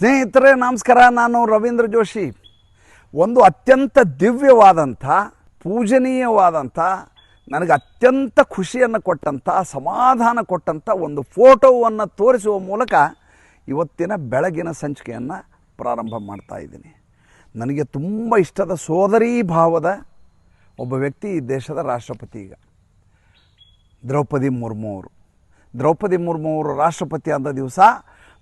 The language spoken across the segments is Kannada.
ಸ್ನೇಹಿತರೆ, ನಮಸ್ಕಾರ. ನಾನು ರವೀಂದ್ರ ಜೋಶಿ. ಒಂದು ಅತ್ಯಂತ ದಿವ್ಯವಾದಂಥ, ಪೂಜನೀಯವಾದಂಥ, ನನಗೆ ಅತ್ಯಂತ ಖುಷಿಯನ್ನು ಕೊಟ್ಟಂಥ, ಸಮಾಧಾನ ಕೊಟ್ಟಂಥ ಒಂದು ಫೋಟೋವನ್ನು ತೋರಿಸುವ ಮೂಲಕ ಇವತ್ತಿನ ಬೆಳಗಿನ ಸಂಚಿಕೆಯನ್ನು ಪ್ರಾರಂಭ ಮಾಡ್ತಾ ಇದ್ದೀನಿ. ನನಗೆ ತುಂಬ ಇಷ್ಟದ ಸೋದರಿ ಭಾವದ ಒಬ್ಬ ವ್ಯಕ್ತಿ ಈ ದೇಶದ ರಾಷ್ಟ್ರಪತಿ ಈಗ. ದ್ರೌಪದಿ ಮುರ್ಮು ಅವರು. ದ್ರೌಪದಿ ಮುರ್ಮು ಅವರು ರಾಷ್ಟ್ರಪತಿ ಆದ ದಿವಸ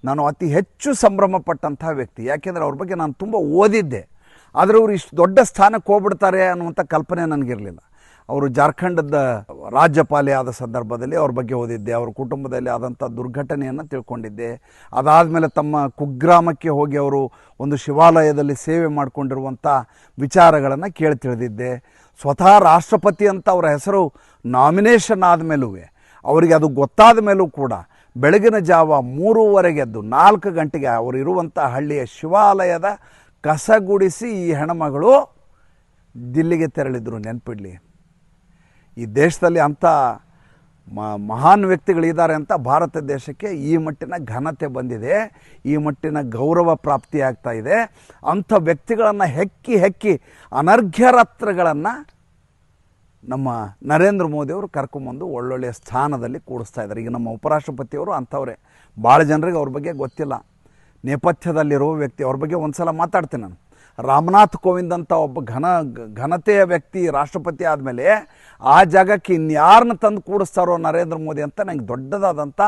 ನಾನು ಅತಿ ಹೆಚ್ಚು ಸಂಭ್ರಮ ಪಟ್ಟಂಥ ವ್ಯಕ್ತಿ. ಯಾಕೆಂದರೆ ಅವ್ರ ಬಗ್ಗೆ ನಾನು ತುಂಬ ಓದಿದ್ದೆ. ಆದರೆ ಅವರು ಇಷ್ಟು ದೊಡ್ಡ ಸ್ಥಾನಕ್ಕೆ ಹೋಗ್ಬಿಡ್ತಾರೆ ಅನ್ನುವಂಥ ಕಲ್ಪನೆ ನನಗಿರಲಿಲ್ಲ. ಅವರು ಜಾರ್ಖಂಡದ ರಾಜ್ಯಪಾಲೆ ಆದ ಸಂದರ್ಭದಲ್ಲಿ ಅವ್ರ ಬಗ್ಗೆ ಓದಿದ್ದೆ. ಅವ್ರ ಕುಟುಂಬದಲ್ಲಿ ಆದಂಥ ದುರ್ಘಟನೆಯನ್ನು ತಿಳ್ಕೊಂಡಿದ್ದೆ. ಅದಾದಮೇಲೆ ತಮ್ಮ ಕುಗ್ರಾಮಕ್ಕೆ ಹೋಗಿ ಅವರು ಒಂದು ಶಿವಾಲಯದಲ್ಲಿ ಸೇವೆ ಮಾಡಿಕೊಂಡಿರುವಂಥ ವಿಚಾರಗಳನ್ನು ಕೇಳಿ ತಿಳಿದಿದ್ದೆ. ಸ್ವತಃ ರಾಷ್ಟ್ರಪತಿ ಅಂತ ಅವರ ಹೆಸರು ನಾಮಿನೇಷನ್ ಆದಮೇಲೂ ಅವರಿಗೆ ಅದು ಗೊತ್ತಾದ ಮೇಲೂ ಕೂಡ ಬೆಳಗಿನ ಜಾವ ಮೂರುವರೆಗೆ ಎದ್ದು ನಾಲ್ಕು ಗಂಟೆಗೆ ಅವರು ಇರುವಂಥ ಹಳ್ಳಿಯ ಶಿವಾಲಯದ ಕಸಗುಡಿಸಿ ಈ ಹೆಣ್ಮಗಳು ದಿಲ್ಲಿಗೆ ತೆರಳಿದ್ರು. ನೆನಪಿಡ್ಲಿ. ಈ ದೇಶದಲ್ಲಿ ಅಂಥ ಮಹಾನ್ ವ್ಯಕ್ತಿಗಳಿದ್ದಾರೆ ಅಂತ ಭಾರತ ದೇಶಕ್ಕೆ ಈ ಮಟ್ಟಿನ ಘನತೆ ಬಂದಿದೆ. ಈ ಮಟ್ಟಿನ ಗೌರವ ಪ್ರಾಪ್ತಿಯಾಗ್ತಾ ಇದೆ. ಅಂಥ ವ್ಯಕ್ತಿಗಳನ್ನು ಹೆಕ್ಕಿ ಹೆಕ್ಕಿ ಅನರ್ಘ್ಯರತ್ನಗಳನ್ನು ನಮ್ಮ ನರೇಂದ್ರ ಮೋದಿಯವರು ಕರ್ಕೊಂಬಂದು ಒಳ್ಳೊಳ್ಳೆಯ ಸ್ಥಾನದಲ್ಲಿ ಕೂಡಿಸ್ತಾ ಇದ್ದಾರೆ. ಈಗ ನಮ್ಮ ಉಪರಾಷ್ಟ್ರಪತಿಯವರು ಅಂಥವ್ರೆ. ಭಾಳ ಜನರಿಗೆ ಅವ್ರ ಬಗ್ಗೆ ಗೊತ್ತಿಲ್ಲ. ನೇಪಥ್ಯದಲ್ಲಿರುವ ವ್ಯಕ್ತಿ, ಅವ್ರ ಬಗ್ಗೆ ಒಂದು ಸಲ ಮಾತಾಡ್ತೀನಿ ನಾನು. ರಾಮನಾಥ್ ಕೋವಿಂದ್ ಅಂತ ಒಬ್ಬ ಘನ, ಘನತೆಯ ವ್ಯಕ್ತಿ, ರಾಷ್ಟ್ರಪತಿ ಆದಮೇಲೆ ಆ ಜಾಗಕ್ಕೆ ಇನ್ಯಾರನ್ನ ತಂದು ಕೂಡಿಸ್ತಾರೋ ನರೇಂದ್ರ ಮೋದಿ ಅಂತ ನನಗೆ ದೊಡ್ಡದಾದಂಥ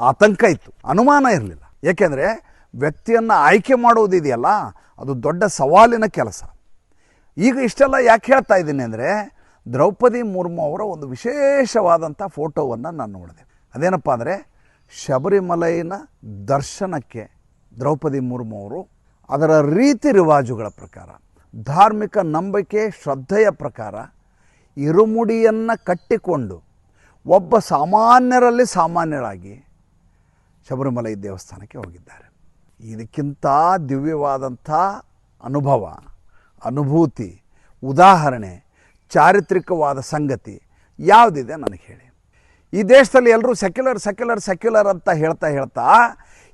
ಆತಂಕ ಇತ್ತು. ಅನುಮಾನ ಇರಲಿಲ್ಲ. ಏಕೆಂದರೆ ವ್ಯಕ್ತಿಯನ್ನು ಆಯ್ಕೆ ಮಾಡೋದಿದೆಯಲ್ಲ ಅದು ದೊಡ್ಡ ಸವಾಲಿನ ಕೆಲಸ. ಈಗ ಇಷ್ಟೆಲ್ಲ ಯಾಕೆ ಹೇಳ್ತಾ ಇದ್ದೀನಿ ಅಂದರೆ ದ್ರೌಪದಿ ಮುರ್ಮು ಅವರ ಒಂದು ವಿಶೇಷವಾದಂಥ ಫೋಟೋವನ್ನು ನಾನು ನೋಡಿದೆ. ಅದೇನಪ್ಪ ಅಂದರೆ ಶಬರಿಮಲೈನ ದರ್ಶನಕ್ಕೆ ದ್ರೌಪದಿ ಮುರ್ಮು ಅವರು ಅದರ ರೀತಿ ರಿವಾಜುಗಳ ಪ್ರಕಾರ, ಧಾರ್ಮಿಕ ನಂಬಿಕೆ, ಶ್ರದ್ಧೆಯ ಪ್ರಕಾರ ಇರುಮುಡಿಯನ್ನು ಕಟ್ಟಿಕೊಂಡು ಒಬ್ಬ ಸಾಮಾನ್ಯರಲ್ಲಿ ಸಾಮಾನ್ಯರಾಗಿ ಶಬರಿಮಲೈ ದೇವಸ್ಥಾನಕ್ಕೆ ಹೋಗಿದ್ದಾರೆ. ಇದಕ್ಕಿಂತ ದಿವ್ಯವಾದಂಥ ಅನುಭವ, ಅನುಭೂತಿ, ಉದಾಹರಣೆ ಚಾರಿತ್ರಿಕವಾದ ಸಂಗತಿ ಯಾವುದಿದೆ ನನಗೆ ಹೇಳಿ. ಈ ದೇಶದಲ್ಲಿ ಎಲ್ಲರೂ ಸೆಕ್ಯುಲರ್ ಸೆಕ್ಯುಲರ್ ಸೆಕ್ಯುಲರ್ ಅಂತ ಹೇಳ್ತಾ ಹೇಳ್ತಾ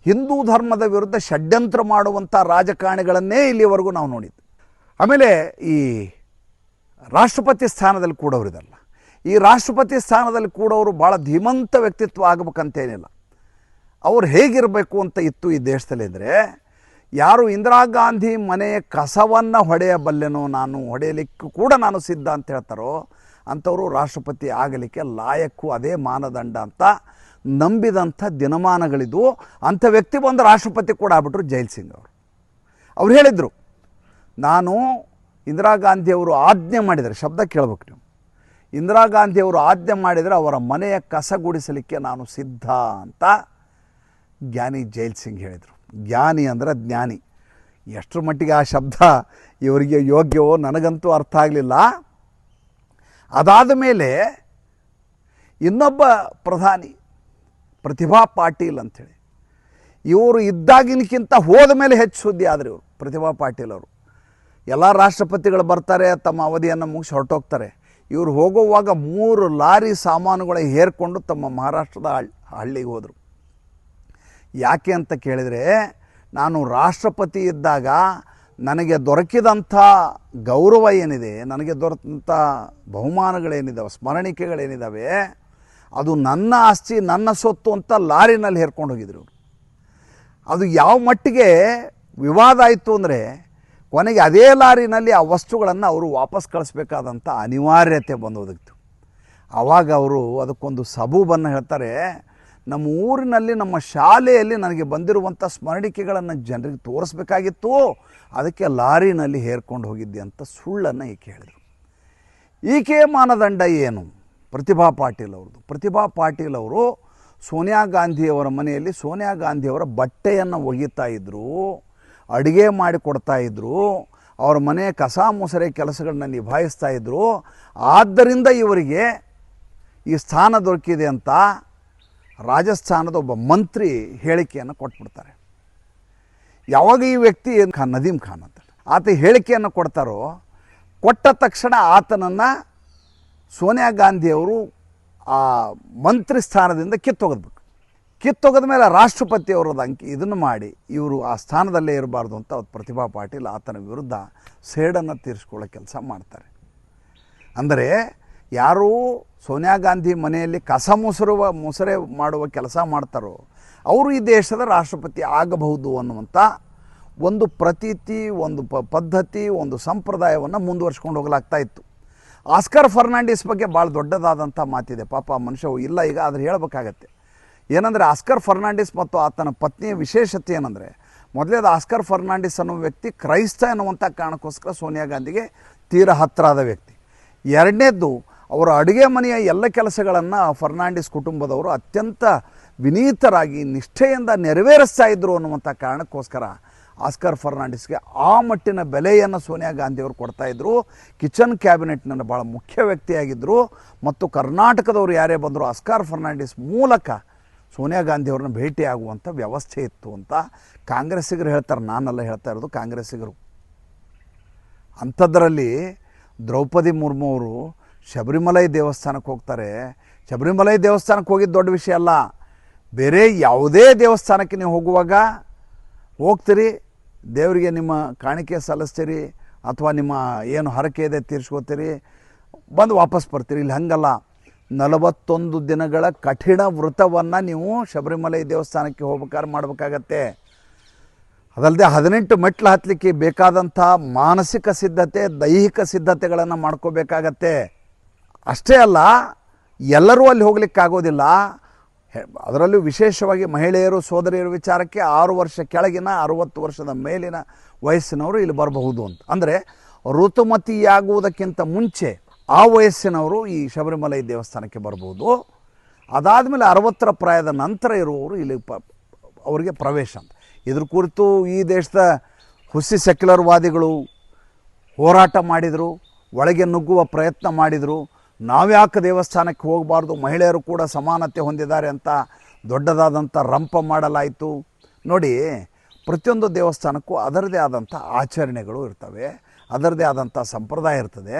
ಹಿಂದೂ ಧರ್ಮದ ವಿರುದ್ಧ ಷಡ್ಯಂತ್ರ ಮಾಡುವಂಥ ರಾಜಕಾರಣಿಗಳನ್ನೇ ಇಲ್ಲಿವರೆಗೂ ನಾವು ನೋಡಿದ್ದು ಆಮೇಲೆ ಈ ರಾಷ್ಟ್ರಪತಿ ಸ್ಥಾನದಲ್ಲಿ ಕೂಡೋರಿದಲ್ಲ ಈ ರಾಷ್ಟ್ರಪತಿ ಸ್ಥಾನದಲ್ಲಿ ಕೂಡೋರು ಭಾಳ ಧೀಮಂತ ವ್ಯಕ್ತಿತ್ವ ಆಗಬೇಕಂತೇನಿಲ್ಲ. ಅವ್ರು ಹೇಗಿರಬೇಕು ಅಂತ ಇತ್ತು ಈ ದೇಶದಲ್ಲಿ ಅಂದರೆ ಯಾರು ಇಂದಿರಾ ಗಾಂಧಿ ಮನೆಯ ಕಸವನ್ನು ಹೊಡೆಯಬಲ್ಲೆನೋ ನಾನು ಹೊಡೆಯಲಿಕ್ಕೂ ಕೂಡ ನಾನು ಸಿದ್ಧ ಅಂತ ಹೇಳ್ತಾರೋ ಅಂಥವರು ರಾಷ್ಟ್ರಪತಿ ಆಗಲಿಕ್ಕೆ ಲಾಯಕ್ಕು ಅದೇ ಮಾನದಂಡ ಅಂತ ನಂಬಿದಂಥ ದಿನಮಾನಗಳಿದ್ವು. ಅಂಥ ವ್ಯಕ್ತಿ ಬಂದು ರಾಷ್ಟ್ರಪತಿ ಕೂಡ ಆಗ್ಬಿಟ್ರು ಜೈಲ್ ಸಿಂಗ್ ಅವರು. ಅವ್ರು ಹೇಳಿದರು, ನಾನು ಇಂದಿರಾ ಗಾಂಧಿಯವರು ಆಜ್ಞೆ ಮಾಡಿದರೆ, ಶಬ್ದ ಕೇಳ್ಬೇಕು ನೀವು. ಇಂದಿರಾ ಗಾಂಧಿಯವರು ಆಜ್ಞೆ ಮಾಡಿದರೆ ಅವರ ಮನೆಯ ಕಸ ಗುಡಿಸಲಿಕ್ಕೆ ನಾನು ಸಿದ್ಧ ಅಂತ ಜ್ಞಾನಿ ಜೈಲ್ ಸಿಂಗ್ ಹೇಳಿದರು. ಜ್ಞಾನಿ ಅಂದರೆ ಜ್ಞಾನಿ. ಎಷ್ಟರ ಮಟ್ಟಿಗೆ ಆ ಶಬ್ದ ಇವರಿಗೆ ಯೋಗ್ಯವೋ ನನಗಂತೂ ಅರ್ಥ ಆಗಲಿಲ್ಲ. ಅದಾದ ಮೇಲೆ ಇನ್ನೊಬ್ಬ ಪ್ರಧಾನಿ, ಪ್ರತಿಭಾ ಪಾಟೀಲ್ ಅಂಥೇಳಿ. ಇವರು ಇದ್ದಾಗಿನಕ್ಕಿಂತ ಹೋದ ಮೇಲೆ ಹೆಚ್ಚು ಸುದ್ದಿ ಆದರೆ ಇವರು, ಪ್ರತಿಭಾ ಪಾಟೀಲ್ ಅವರು. ಎಲ್ಲ ರಾಷ್ಟ್ರಪತಿಗಳು ಬರ್ತಾರೆ, ತಮ್ಮ ಅವಧಿಯನ್ನು ಮುಗಿಸಿ ಹೊರಟೋಗ್ತಾರೆ. ಇವರು ಹೋಗುವಾಗ ಮೂರು ಲಾರಿ ಸಾಮಾನುಗಳ ಹೇರ್ಕೊಂಡು ತಮ್ಮ ಮಹಾರಾಷ್ಟ್ರದ ಹಳ್ ಹಳ್ಳಿಗೆ ಹೋದರು. ಯಾಕೆ ಅಂತ ಕೇಳಿದರೆ, ನಾನು ರಾಷ್ಟ್ರಪತಿ ಇದ್ದಾಗ ನನಗೆ ದೊರಕಿದಂಥ ಗೌರವ ಏನಿದೆ, ನನಗೆ ದೊರೆತಂಥ ಬಹುಮಾನಗಳೇನಿದ್ದಾವೆ ಸ್ಮರಣಿಕೆಗಳೇನಿದ್ದಾವೆ ಅದು ನನ್ನ ಆಸ್ತಿ, ನನ್ನ ಸೊತ್ತು ಅಂತ ಲಾರಿನಲ್ಲಿ ಹೇರ್ಕೊಂಡು ಹೋಗಿದ್ರು. ಅದು ಯಾವ ಮಟ್ಟಿಗೆ ವಿವಾದ ಆಯಿತು ಅಂದರೆ, ಕೊನೆಗೆ ಅದೇ ಲಾರಿನಲ್ಲಿ ಆ ವಸ್ತುಗಳನ್ನು ಅವರು ವಾಪಸ್ ಕಳಿಸ್ಬೇಕಾದಂಥ ಅನಿವಾರ್ಯತೆ ಬಂದೋದಿತ್ತು ಅವಾಗ ಅವರು ಅದಕ್ಕೊಂದು ಸಬೂಬನ್ನು ಹೇಳ್ತಾರೆ ನಮ್ಮ ಊರಿನಲ್ಲಿ ನಮ್ಮ ಶಾಲೆಯಲ್ಲಿ ನನಗೆ ಬಂದಿರುವಂಥ ಸ್ಮರಣಿಕೆಗಳನ್ನು ಜನರಿಗೆ ತೋರಿಸ್ಬೇಕಾಗಿತ್ತು. ಅದಕ್ಕೆ ಲಾರಿನಲ್ಲಿ ಹೇರ್ಕೊಂಡು ಹೋಗಿದ್ದೆ ಅಂತ ಸುಳ್ಳನ್ನು ಈಕೆ ಹೇಳಿದರು. ಈಕೆ ಮಾನದಂಡ ಏನು? ಪ್ರತಿಭಾ ಪಾಟೀಲ್ ಅವ್ರದ್ದು. ಪ್ರತಿಭಾ ಪಾಟೀಲ್ ಅವರು ಸೋನಿಯಾ ಗಾಂಧಿಯವರ ಮನೆಯಲ್ಲಿ ಸೋನಿಯಾ ಗಾಂಧಿಯವರ ಬಟ್ಟೆಯನ್ನು ಒಗಿತಾ ಇದ್ದರು ಅಡುಗೆ ಮಾಡಿ ಕೊಡ್ತಾ ಇದ್ದರು ಅವ್ರ ಮನೆ ಕಸ ಮುಸರೆ ಕೆಲಸಗಳನ್ನ ನಿಭಾಯಿಸ್ತಾ ಇದ್ದರು ಆದ್ದರಿಂದ ಇವರಿಗೆ ಈ ಸ್ಥಾನ ದೊರಕಿದೆ ಅಂತ ರಾಜಸ್ಥಾನದ ಒಬ್ಬ ಮಂತ್ರಿ ಹೇಳಿಕೆಯನ್ನು ಕೊಟ್ಬಿಡ್ತಾರೆ. ಯಾವಾಗ ಈ ವ್ಯಕ್ತಿ ಖಾನ್ ನದೀಮ್ ಖಾನ್ ಅಂತ. ಆತ ಹೇಳಿಕೆಯನ್ನು ಕೊಡ್ತಾರೋ, ಕೊಟ್ಟ ತಕ್ಷಣ ಆತನನ್ನು ಸೋನಿಯಾ ಗಾಂಧಿಯವರು ಆ ಮಂತ್ರಿ ಸ್ಥಾನದಿಂದ ಕಿತ್ತೊಗದ್ಬೇಕು ಕಿತ್ತೊಗೆದ ಮೇಲೆ ರಾಷ್ಟ್ರಪತಿ ಅವರದ ಅಂಕಿ, ಇದನ್ನು ಮಾಡಿ, ಇವರು ಆ ಸ್ಥಾನದಲ್ಲೇ ಇರಬಾರ್ದು ಅಂತ ಅವತ್ತು ಪ್ರತಿಭಾ ಪಾಟೀಲ್ ಆತನ ವಿರುದ್ಧ ಸೇಡನ್ನು ತೀರಿಸ್ಕೊಳ್ಳೋ ಕೆಲಸ ಮಾಡ್ತಾರೆ. ಅಂದರೆ ಯಾರು ಸೋನಿಯಾ ಗಾಂಧಿ ಮನೆಯಲ್ಲಿ ಕಸ ಮುಸುರುವ, ಮುಸುರೆ ಮಾಡುವ ಕೆಲಸ ಮಾಡ್ತಾರೋ, ಅವರು ಈ ದೇಶದ ರಾಷ್ಟ್ರಪತಿ ಆಗಬಹುದು ಅನ್ನುವಂಥ ಒಂದು ಪ್ರತೀತಿ, ಒಂದು ಪ, ಪದ್ಧತಿ, ಒಂದು ಸಂಪ್ರದಾಯವನ್ನು ಮುಂದುವರ್ಸ್ಕೊಂಡು ಹೋಗಲಾಗ್ತಾ ಇತ್ತು. ಆಸ್ಕರ್ ಫರ್ನಾಂಡಿಸ್ ಬಗ್ಗೆ ಭಾಳ ದೊಡ್ಡದಾದಂಥ ಮಾತಿದೆ. ಪಾಪ ಮನುಷ್ಯ ಇಲ್ಲ ಈಗ, ಆದರೆ ಹೇಳಬೇಕಾಗತ್ತೆ. ಏನಂದರೆ ಆಸ್ಕರ್ ಫರ್ನಾಂಡಿಸ್ ಮತ್ತು ಆತನ ಪತ್ನಿಯ ವಿಶೇಷತೆ ಏನಂದರೆ, ಮೊದಲೇದು ಆಸ್ಕರ್ ಫರ್ನಾಂಡಿಸ್ ಅನ್ನೋ ವ್ಯಕ್ತಿ ಕ್ರೈಸ್ತ ಎನ್ನುವಂಥ ಕಾರಣಕ್ಕೋಸ್ಕರ ಸೋನಿಯಾ ಗಾಂಧಿಗೆ ತೀರ ಹತ್ತಿರಾದ ವ್ಯಕ್ತಿ. ಎರಡನೇದ್ದು ಅವರ ಅಡುಗೆ ಮನೆಯ ಎಲ್ಲ ಕೆಲಸಗಳನ್ನು ಫರ್ನಾಂಡಿಸ್ ಕುಟುಂಬದವರು ಅತ್ಯಂತ ವಿನೀತರಾಗಿ, ನಿಷ್ಠೆಯಿಂದ ನೆರವೇರಿಸ್ತಾ ಇದ್ದರು ಅನ್ನುವಂಥ ಕಾರಣಕ್ಕೋಸ್ಕರ ಆಸ್ಕರ್ ಫರ್ನಾಂಡಿಸ್ಗೆ ಆ ಮಟ್ಟಿನ ಬೆಲೆಯನ್ನು ಸೋನಿಯಾ ಗಾಂಧಿಯವರು ಕೊಡ್ತಾ ಇದ್ದರು ಕಿಚನ್ ಕ್ಯಾಬಿನೆಟ್ನಲ್ಲಿ ಭಾಳ ಮುಖ್ಯ ವ್ಯಕ್ತಿಯಾಗಿದ್ದರು ಮತ್ತು ಕರ್ನಾಟಕದವರು ಯಾರೇ ಬಂದರು ಆಸ್ಕರ್ ಫರ್ನಾಂಡಿಸ್ ಮೂಲಕ ಸೋನಿಯಾ ಗಾಂಧಿಯವ್ರನ್ನ ಭೇಟಿಯಾಗುವಂಥ ವ್ಯವಸ್ಥೆ ಇತ್ತು ಅಂತ ಕಾಂಗ್ರೆಸ್ಸಿಗರು ಹೇಳ್ತಾರೆ. ನಾನೆಲ್ಲ ಹೇಳ್ತಾ ಇರೋದು ಕಾಂಗ್ರೆಸ್ಸಿಗರು. ಅಂಥದ್ರಲ್ಲಿ ದ್ರೌಪದಿ ಮುರ್ಮು ಅವರು ಶಬರಿಮಲೈ ದೇವಸ್ಥಾನಕ್ಕೆ ಹೋಗ್ತಾರೆ. ಶಬರಿಮಲೈ ದೇವಸ್ಥಾನಕ್ಕೆ ಹೋಗಿದ್ದು ದೊಡ್ಡ ವಿಷಯ ಅಲ್ಲ. ಬೇರೆ ಯಾವುದೇ ದೇವಸ್ಥಾನಕ್ಕೆ ನೀವು ಹೋಗುವಾಗ ಹೋಗ್ತೀರಿ, ದೇವರಿಗೆ ನಿಮ್ಮ ಕಾಣಿಕೆ ಸಲ್ಲಿಸ್ತೀರಿ ಅಥವಾ ನಿಮ್ಮ ಏನು ಹರಕೆ ಇದೆ ತೀರ್ಸ್ಕೋತೀರಿ, ಬಂದು ವಾಪಸ್ ಬರ್ತೀರಿ. ಇಲ್ಲಿ ಹಂಗಲ್ಲ. ನಲವತ್ತೊಂದು ದಿನಗಳ ಕಠಿಣ ವ್ರತವನ್ನು ನೀವು ಶಬರಿಮಲೈ ದೇವಸ್ಥಾನಕ್ಕೆ ಹೋಗ್ಬೇಕಾದ್ರೆ ಮಾಡಬೇಕಾಗತ್ತೆ. ಅದಲ್ಲದೆ ಹದಿನೆಂಟು ಮೆಟ್ಲು ಹತ್ತಲಿಕ್ಕೆ ಬೇಕಾದಂಥ ಮಾನಸಿಕ ಸಿದ್ಧತೆ, ದೈಹಿಕ ಸಿದ್ಧತೆಗಳನ್ನು ಮಾಡ್ಕೋಬೇಕಾಗತ್ತೆ. ಅಷ್ಟೇ ಅಲ್ಲ, ಎಲ್ಲರೂ ಅಲ್ಲಿ ಹೋಗಲಿಕ್ಕಾಗೋದಿಲ್ಲ. ಅದರಲ್ಲೂ ವಿಶೇಷವಾಗಿ ಮಹಿಳೆಯರು, ಸೋದರಿಯರ ವಿಚಾರಕ್ಕೆ ಆರು ವರ್ಷ ಕೆಳಗಿನ, ಅರುವತ್ತು ವರ್ಷದ ಮೇಲಿನ ವಯಸ್ಸಿನವರು ಇಲ್ಲಿ ಬರಬಹುದು ಅಂತ. ಅಂದರೆ ಋತುಮತಿಯಾಗುವುದಕ್ಕಿಂತ ಮುಂಚೆ ಆ ವಯಸ್ಸಿನವರು ಈ ಶಬರಿಮಲೈ ದೇವಸ್ಥಾನಕ್ಕೆ ಬರಬಹುದು. ಅದಾದ ಮೇಲೆ ಅರವತ್ತರ ಪ್ರಾಯದ ನಂತರ ಇರುವವರು ಇಲ್ಲಿ ಪ, ಅವರಿಗೆ ಪ್ರವೇಶ ಅಂತ. ಇದ್ರ ಕುರಿತು ಈ ದೇಶದ ಹುಸಿ ಸೆಕ್ಯುಲರ್ವಾದಿಗಳು ಹೋರಾಟ ಮಾಡಿದರು, ಒಳಗೆ ನುಗ್ಗುವ ಪ್ರಯತ್ನ ಮಾಡಿದರು ನಾವ್ಯಾಕೆ ದೇವಸ್ಥಾನಕ್ಕೆ ಹೋಗಬಾರ್ದು, ಮಹಿಳೆಯರು ಕೂಡ ಸಮಾನತೆ ಹೊಂದಿದ್ದಾರೆ ಅಂತ ದೊಡ್ಡದಾದಂಥ ರಂಪ ಮಾಡಲಾಯಿತು. ನೋಡಿ, ಪ್ರತಿಯೊಂದು ದೇವಸ್ಥಾನಕ್ಕೂ ಅದರದೇ ಆದಂಥ ಆಚರಣೆಗಳು ಇರ್ತವೆ ಅದರದೇ ಆದಂಥ ಸಂಪ್ರದಾಯ ಇರ್ತದೆ.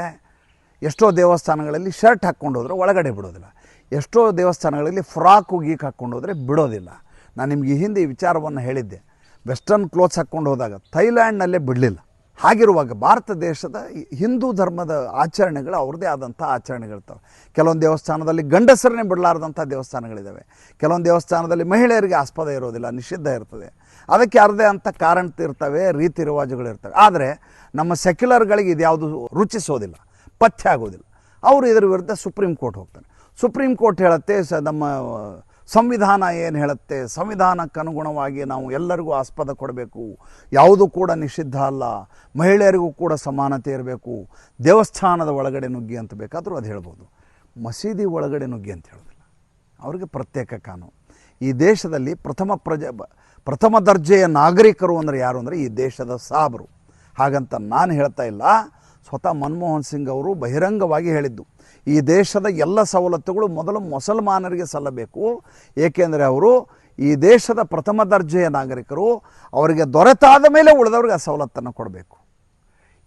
ಎಷ್ಟೋ ದೇವಸ್ಥಾನಗಳಲ್ಲಿ ಶರ್ಟ್ ಹಾಕ್ಕೊಂಡು ಹೋದರೆ ಒಳಗಡೆ ಬಿಡೋದಿಲ್ಲ. ಎಷ್ಟೋ ದೇವಸ್ಥಾನಗಳಲ್ಲಿ ಫ್ರಾಕು ಗೀಕ್ ಹಾಕ್ಕೊಂಡು ಹೋದರೆ ಬಿಡೋದಿಲ್ಲ. ನಾನು ನಿಮಗೆ ಹಿಂದೆ ಈ ವಿಚಾರವನ್ನು ಹೇಳಿದ್ದೆ. ವೆಸ್ಟರ್ನ್ ಕ್ಲೋತ್ಸ್ ಹಾಕ್ಕೊಂಡು ಹೋದಾಗ ಥೈಲ್ಯಾಂಡ್ನಲ್ಲೇ ಬಿಡಲಿಲ್ಲ. ಹಾಗಿರುವಾಗ ಭಾರತ ದೇಶದ ಹಿಂದೂ ಧರ್ಮದ ಆಚರಣೆಗಳು ಅವ್ರದ್ದೇ ಆದಂಥ ಆಚರಣೆಗಳಿರ್ತವೆ. ಕೆಲವೊಂದು ದೇವಸ್ಥಾನದಲ್ಲಿ ಗಂಡಸರನ್ನೇ ಬಿಡಲಾರ್ದಂಥ ದೇವಸ್ಥಾನಗಳಿದ್ದಾವೆ. ಕೆಲವೊಂದು ದೇವಸ್ಥಾನದಲ್ಲಿ ಮಹಿಳೆಯರಿಗೆ ಆಸ್ಪದ ಇರೋದಿಲ್ಲ, ನಿಷಿದ್ಧ ಇರ್ತದೆ. ಅದಕ್ಕೆ ಅರ್ಧೇ ಅಂತ ಕಾರಣ ಇರ್ತವೆ, ರೀತಿ ರಿವಾಜುಗಳಿರ್ತವೆ ಆದರೆ ನಮ್ಮ ಸೆಕ್ಯುಲರ್ಗಳಿಗೆ ಇದ್ಯಾವುದು ರುಚಿಸೋದಿಲ್ಲ, ಪಥ್ಯ ಆಗೋದಿಲ್ಲ. ಅವರು ಇದರ ವಿರುದ್ಧ ಸುಪ್ರೀಂ ಕೋರ್ಟ್ ಹೋಗ್ತಾರೆ. ಸುಪ್ರೀಂ ಕೋರ್ಟ್ ಹೇಳುತ್ತೆ ಸ ನಮ್ಮ ಸಂವಿಧಾನ ಏನು ಹೇಳುತ್ತೆ? ಸಂವಿಧಾನಕ್ಕೆ ಅನುಗುಣವಾಗಿ ನಾವು ಎಲ್ಲರಿಗೂ ಆಸ್ಪದ ಕೊಡಬೇಕು. ಯಾವುದು ಕೂಡ ನಿಷಿದ್ಧ ಅಲ್ಲ. ಮಹಿಳೆಯರಿಗೂ ಕೂಡ ಸಮಾನತೆ ಇರಬೇಕು. ದೇವಸ್ಥಾನದ ಒಳಗಡೆ ನುಗ್ಗಿ ಅಂತ ಬೇಕಾದರೂ ಅದು ಹೇಳ್ಬೋದು. ಮಸೀದಿ ಒಳಗಡೆ ನುಗ್ಗಿ ಅಂತ ಹೇಳೋದಿಲ್ಲ. ಅವರಿಗೆ ಪ್ರತ್ಯೇಕ ಕಾನೂನು. ಈ ದೇಶದಲ್ಲಿ ಪ್ರಥಮ ಪ್ರಜೆ ಪ್ರಥಮ ದರ್ಜೆಯ ನಾಗರಿಕರು ಅಂದರೆ ಯಾರು ಅಂದರೆ ಈ ದೇಶದ ಸಾಬರು. ಹಾಗಂತ ನಾನು ಹೇಳ್ತಾ ಇಲ್ಲ. ಸ್ವತಃ ಮನಮೋಹನ್ ಸಿಂಗ್ ಅವರು ಬಹಿರಂಗವಾಗಿ ಹೇಳಿದ್ದು. ಈ ದೇಶದ ಎಲ್ಲ ಸವಲತ್ತುಗಳು ಮೊದಲು ಮುಸಲ್ಮಾನರಿಗೆ ಸಲ್ಲಬೇಕು. ಏಕೆಂದರೆ ಅವರು ಈ ದೇಶದ ಪ್ರಥಮ ದರ್ಜೆಯ ನಾಗರಿಕರು, ಅವರಿಗೆ ದೊರೆತಾದ ಮೇಲೆ ಉಳಿದವ್ರಿಗೆ ಆ ಸವಲತ್ತನ್ನು ಕೊಡಬೇಕು.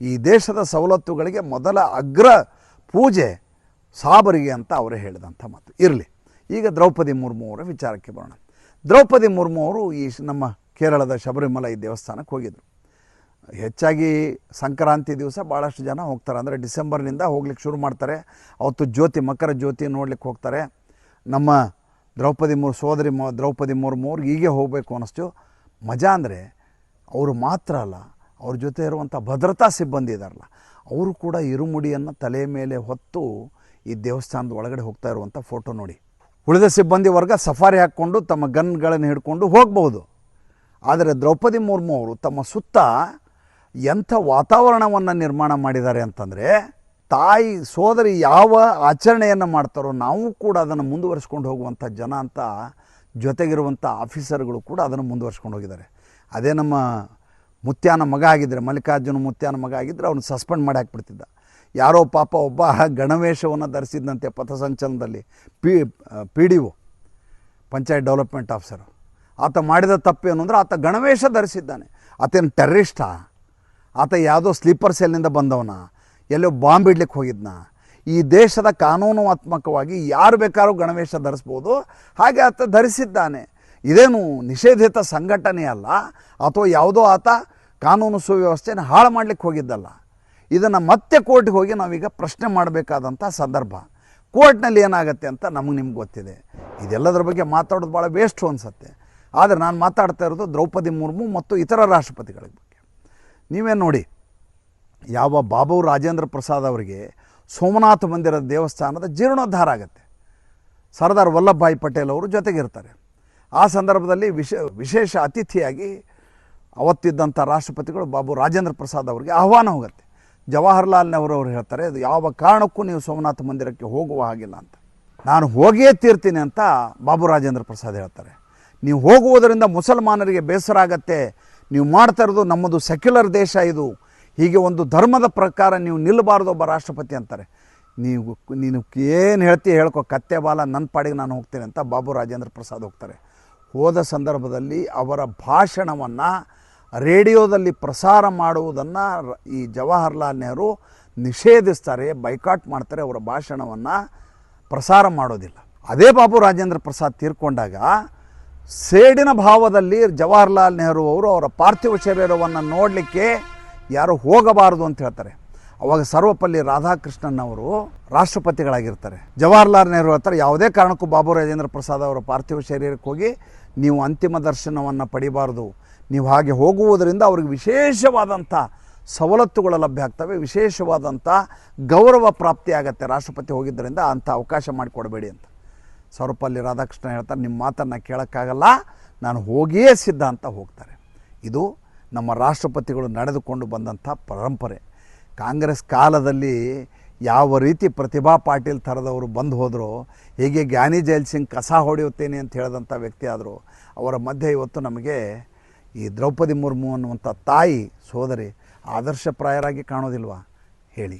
ಈ ದೇಶದ ಸವಲತ್ತುಗಳಿಗೆ ಮೊದಲ ಅಗ್ರ ಪೂಜೆ ಸಾಬರಿಗೆ ಅಂತ ಅವರು ಹೇಳಿದಂಥ ಮಾತು. ಇರಲಿ, ಈಗ ದ್ರೌಪದಿ ಮುರ್ಮು ಅವರ ವಿಚಾರಕ್ಕೆ ಬರೋಣ. ದ್ರೌಪದಿ ಮುರ್ಮು ಅವರು ಈ ನಮ್ಮ ಕೇರಳದ ಶಬರಿಮಲೈ ದೇವಸ್ಥಾನಕ್ಕೆ ಹೋಗಿದ್ದರು ಹೆಚ್ಚಾಗಿ ಸಂಕ್ರಾಂತಿ ದಿವಸ ಭಾಳಷ್ಟು ಜನ ಹೋಗ್ತಾರೆ. ಅಂದರೆ ಡಿಸೆಂಬರ್ನಿಂದ ಹೋಗ್ಲಿಕ್ಕೆ ಶುರು ಮಾಡ್ತಾರೆ. ಅವತ್ತು ಜ್ಯೋತಿ, ಮಕರ ಜ್ಯೋತಿ ನೋಡ್ಲಿಕ್ಕೆ ಹೋಗ್ತಾರೆ. ನಮ್ಮ ದ್ರೌಪದಿ ಮೂರು ಸೋದರಿ ಮ, ದ್ರೌಪದಿ ಮುರ್ಮು ಅವ್ರಿಗೆ ಹೀಗೆ ಹೋಗಬೇಕು ಅನ್ನಿಸ್ತು ಮಜಾ ಅಂದರೆ ಅವರು ಮಾತ್ರ ಅಲ್ಲ, ಅವ್ರ ಜೊತೆ ಇರುವಂಥ ಭದ್ರತಾ ಸಿಬ್ಬಂದಿ ಇದಾರಲ್ಲ, ಅವರು ಕೂಡ ಇರುಮುಡಿಯನ್ನು ತಲೆ ಮೇಲೆ ಹೊತ್ತು ಈ ದೇವಸ್ಥಾನದ ಒಳಗಡೆ ಹೋಗ್ತಾ ಇರುವಂಥ ಫೋಟೋ ನೋಡಿ. ಉಳಿದ ಸಿಬ್ಬಂದಿ ವರ್ಗ ಸಫಾರಿ ಹಾಕ್ಕೊಂಡು ತಮ್ಮ ಗನ್ಗಳನ್ನು ಹಿಡ್ಕೊಂಡು ಹೋಗ್ಬೋದು ಆದರೆ ದ್ರೌಪದಿ ಮುರ್ಮು ಅವರು ತಮ್ಮ ಸುತ್ತ ಎಂಥ ವಾತಾವರಣವನ್ನು ನಿರ್ಮಾಣ ಮಾಡಿದ್ದಾರೆ ಅಂತಂದರೆ, ತಾಯಿ, ಸೋದರಿ ಯಾವ ಆಚರಣೆಯನ್ನು ಮಾಡ್ತಾರೋ ನಾವು ಕೂಡ ಅದನ್ನು ಮುಂದುವರಿಸ್ಕೊಂಡು ಹೋಗುವಂಥ ಜನ ಅಂತ ಜೊತೆಗಿರುವಂಥ ಆಫೀಸರ್ಗಳು ಕೂಡ ಅದನ್ನು ಮುಂದುವರ್ಸ್ಕೊಂಡು ಹೋಗಿದ್ದಾರೆ. ಅದೇ ನಮ್ಮ ಮುತ್ಯಾನ ಮಗ ಆಗಿದ್ದರೆ ಮಲ್ಲಿಕಾರ್ಜುನ ಮುತ್ಯಾನ ಮಗ ಆಗಿದ್ದರೆ ಅವನು ಸಸ್ಪೆಂಡ್ ಮಾಡಿ ಹಾಕ್ಬಿಡ್ತಿದ್ದ. ಯಾರೋ ಪಾಪ ಒಬ್ಬ ಗಣವೇಶವನ್ನು ಧರಿಸಿದ್ದಂತೆ ಪಥಸಂಚಲನದಲ್ಲಿ, P P D O, panchayat development officer. ಆತ ಮಾಡಿದ ತಪ್ಪೇನು ಅಂದರೆ ಆತ ಗಣವೇಶ ಧರಿಸಿದ್ದಾನೆ. ಆತೇನು ಟೆರ್ರಿಸ್ಟಾ? ಆತ ಯಾವುದೋ ಸ್ಲೀಪರ್ ಸೆಲ್ನಿಂದ ಬಂದವನ, ಎಲ್ಲೋ ಬಾಂಬ್ ಇಡ್ಲಿಕ್ಕೆ ಹೋಗಿದ್ನ. ಈ ದೇಶದ ಕಾನೂನಾತ್ಮಕವಾಗಿ ಯಾರು ಬೇಕಾದ್ರೂ ಗಣವೇಶ ಧರಿಸ್ಬೋದು, ಹಾಗೆ ಆತ ಧರಿಸಿದ್ದಾನೆ. ಇದೇನು ನಿಷೇಧಿತ ಸಂಘಟನೆ ಅಲ್ಲ, ಅಥವಾ ಯಾವುದೋ ಆತ ಕಾನೂನು ಸುವ್ಯವಸ್ಥೆನ ಹಾಳು ಮಾಡಲಿಕ್ಕೆ ಹೋಗಿದ್ದಲ್ಲ. ಇದನ್ನು ಮತ್ತೆ ಕೋರ್ಟ್ಗೆ ಹೋಗಿ ನಾವೀಗ ಪ್ರಶ್ನೆ ಮಾಡಬೇಕಾದಂಥ ಸಂದರ್ಭ. ಕೋರ್ಟ್ನಲ್ಲಿ ಏನಾಗುತ್ತೆ ಅಂತ ನಮಗೆ ನಿಮ್ಗೆ ಗೊತ್ತಿದೆ. ಇದೆಲ್ಲದರ ಬಗ್ಗೆ ಮಾತಾಡೋದು ಭಾಳ ವೇಸ್ಟು ಅನಿಸುತ್ತೆ. ಆದರೆ ನಾನು ಮಾತಾಡ್ತಾ ಇರೋದು ದ್ರೌಪದಿ ಮುರ್ಮು ಮತ್ತು ಇತರ ರಾಷ್ಟ್ರಪತಿಗಳ ಬಗ್ಗೆ ನೀವೇ ನೋಡಿ, ಯಾವ ಬಾಬು ರಾಜೇಂದ್ರ ಪ್ರಸಾದ್ ಅವರಿಗೆ ಸೋಮನಾಥ ಮಂದಿರದ ದೇವಸ್ಥಾನದ ಜೀರ್ಣೋದ್ಧಾರ ಆಗುತ್ತೆ. ಸರ್ದಾರ್ ವಲ್ಲಭಭಾಯಿ ಪಟೇಲ್ ಅವರು ಜೊತೆಗಿರ್ತಾರೆ. ಆ ಸಂದರ್ಭದಲ್ಲಿ ವಿಶೇ, ವಿಶೇಷ ಅತಿಥಿಯಾಗಿ ಅವತ್ತಿದ್ದಂಥ ರಾಷ್ಟ್ರಪತಿಗಳು ಬಾಬು ರಾಜೇಂದ್ರ ಪ್ರಸಾದ್ ಅವರಿಗೆ ಆಹ್ವಾನ ಹೋಗುತ್ತೆ. ಜವಾಹರ್ಲಾಲ್ ನೆಹರು ಅವರು ಹೇಳ್ತಾರೆ ಅದು ಯಾವ ಕಾರಣಕ್ಕೂ ನೀವು ಸೋಮನಾಥ ಮಂದಿರಕ್ಕೆ ಹೋಗುವ ಹಾಗಿಲ್ಲ ಅಂತ. ನಾನು ಹೋಗಿಯೇ ತೀರ್ತೀನಿ ಅಂತ ಬಾಬು ರಾಜೇಂದ್ರ ಪ್ರಸಾದ್ ಹೇಳ್ತಾರೆ. ನೀವು ಹೋಗುವುದರಿಂದ ಮುಸಲ್ಮಾನರಿಗೆ ಬೇಸರ ಆಗತ್ತೆ ನೀವು ಮಾಡ್ತಾ ಇರೋದು ನಮ್ಮದು ಸೆಕ್ಯುಲರ್ ದೇಶ ಇದು. ಹೀಗೆ ಒಂದು ಧರ್ಮದ ಪ್ರಕಾರ ನೀವು ನಿಲ್ಲಬಾರ್ದು ಒಬ್ಬ ರಾಷ್ಟ್ರಪತಿ ಅಂತಾರೆ. ನೀವು ನೀನು ಏನು ಹೇಳ್ತೀಯ ಹೇಳ್ಕೊ, ಕತ್ತೆ ಬಾಲ ನನ್ನ ಪಾಡಿಗೆ ನಾನು ಹೋಗ್ತೇನೆ ಅಂತ ಬಾಬು ರಾಜೇಂದ್ರ ಪ್ರಸಾದ್ ಹೋಗ್ತಾರೆ. ಹೋದ ಸಂದರ್ಭದಲ್ಲಿ ಅವರ ಭಾಷಣವನ್ನು ರೇಡಿಯೋದಲ್ಲಿ ಪ್ರಸಾರ ಮಾಡುವುದನ್ನು ಈ ಜವಾಹರ್ಲಾಲ್ ನೆಹರು ನಿಷೇಧಿಸ್ತಾರೆ ಬೈಕಾಟ್ ಮಾಡ್ತಾರೆ, ಅವರ ಭಾಷಣವನ್ನು ಪ್ರಸಾರ ಮಾಡೋದಿಲ್ಲ. ಅದೇ ಬಾಬು ರಾಜೇಂದ್ರ ಪ್ರಸಾದ್ ತೀರ್ಕೊಂಡಾಗ ಸೇಡಿನ ಭಾವದಲ್ಲಿ ಜವಾಹರ್ಲಾಲ್ ನೆಹರು ಅವರು ಅವರ ಪಾರ್ಥಿವ ಶರೀರವನ್ನು ನೋಡಲಿಕ್ಕೆ ಯಾರು ಹೋಗಬಾರದು ಅಂತ ಹೇಳ್ತಾರೆ. ಅವಾಗ ಸರ್ವಪಲ್ಲಿ ರಾಧಾಕೃಷ್ಣನ್ ಅವರು ರಾಷ್ಟ್ರಪತಿಗಳಾಗಿರ್ತಾರೆ. ಜವಾಹರ್ಲಾಲ್ ನೆಹರು ಹತ್ರ ಯಾವುದೇ ಕಾರಣಕ್ಕೂ ಬಾಬು ರಾಜೇಂದ್ರ ಪ್ರಸಾದ್ ಅವರ ಪಾರ್ಥಿವ ಶರೀರಕ್ಕೆ ಹೋಗಿ ನೀವು ಅಂತಿಮ ದರ್ಶನವನ್ನು ಪಡಿಬಾರ್ದು. ನೀವು ಹಾಗೆ ಹೋಗುವುದರಿಂದ ಅವ್ರಿಗೆ ವಿಶೇಷವಾದಂಥ ಸವಲತ್ತುಗಳು ಲಭ್ಯ ಆಗ್ತವೆ ವಿಶೇಷವಾದಂಥ ಗೌರವ ಪ್ರಾಪ್ತಿ ಆಗತ್ತೆ. ರಾಷ್ಟ್ರಪತಿ ಹೋಗಿದ್ದರಿಂದ ಅಂಥ ಅವಕಾಶ ಮಾಡಿಕೊಡಬೇಡಿ ಅಂತ. ಸರ್ವಪಲ್ಲಿ ರಾಧಾಕೃಷ್ಣ ಹೇಳ್ತಾರೆ, ನಿಮ್ಮ ಮಾತನ್ನು ಕೇಳೋಕ್ಕಾಗಲ್ಲ, ನಾನು ಹೋಗಿಯೇ ಸಿದ್ಧ ಅಂತ ಹೋಗ್ತಾರೆ. ಇದು ನಮ್ಮ ರಾಷ್ಟ್ರಪತಿಗಳು ನಡೆದುಕೊಂಡು ಬಂದಂಥ ಪರಂಪರೆ. ಕಾಂಗ್ರೆಸ್ ಕಾಲದಲ್ಲಿ ಯಾವ ರೀತಿ ಪ್ರತಿಭಾ ಪಾಟೀಲ್ ಥರದವರು ಬಂದು ಹೋದರು, ಹೇಗೆ ಜ್ಞಾನಿ ಜೈಲ್ ಸಿಂಗ್ ಕಸ ಹೊಡೆಯುತ್ತೇನೆ ಅಂತ ಹೇಳಿದಂಥ ವ್ಯಕ್ತಿ ಆದರು, ಅವರ ಮಧ್ಯೆ ಇವತ್ತು ನಮಗೆ ಈ ದ್ರೌಪದಿ ಮುರ್ಮು ಅನ್ನುವಂಥ ತಾಯಿ ಸೋದರಿ ಆದರ್ಶಪ್ರಾಯರಾಗಿ ಕಾಣೋದಿಲ್ವಾ? ಹೇಳಿ.